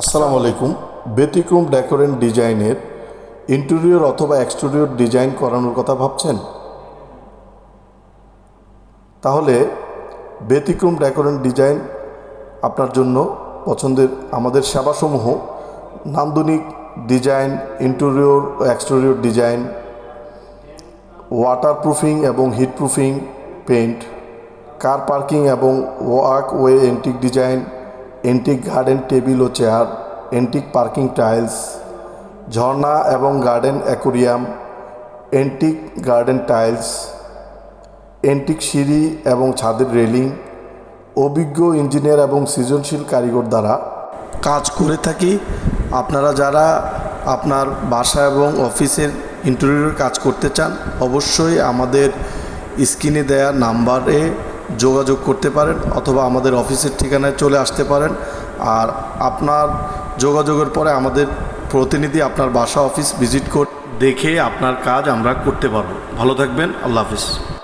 আসসালামু আলাইকুম। ব্যতিক্রম ডেকোরেন্ট ডিজাইনের ইন্টেরিয়র অথবা এক্সটেরিয়র ডিজাইন করানোর কথা ভাবছেন? তাহলে ব্যতিক্রম ডেকোরেন্ট ডিজাইন আপনার জন্য পছন্দের আমাদের সেবাসমূহ নান্দনিক design, interior exterior design waterproofing এবং হিটপ্রুফিং পেইন্ট কার পার্কিং এবং walkway antique design antique garden table ও চেয়ার এন্টিক পার্কিং টাইলস ঝর্ণা এবং garden aquarium antique garden tiles antique সিঁড়ি এবং ছাদের রেলিং অভিজ্ঞ ইঞ্জিনিয়ার এবং সৃজনশীল কারিগর দ্বারা কাজ করে থাকি। আপনারা যারা আপনার বাসা এবং অফিসের ইন্টেরিয়র কাজ করতে চান, অবশ্যই আমাদের স্ক্রিনে দেওয়া নাম্বারে যোগাযোগ করতে পারেন অথবা আমাদের অফিসের ঠিকানায় চলে আসতে পারেন। আর আপনার যোগাযোগের পরে আমাদের প্রতিনিধি আপনার বাসা অফিস ভিজিট করে দেখে আপনার কাজ আমরা করতে পারব। ভালো থাকবেন, আল্লাহ হাফিজ।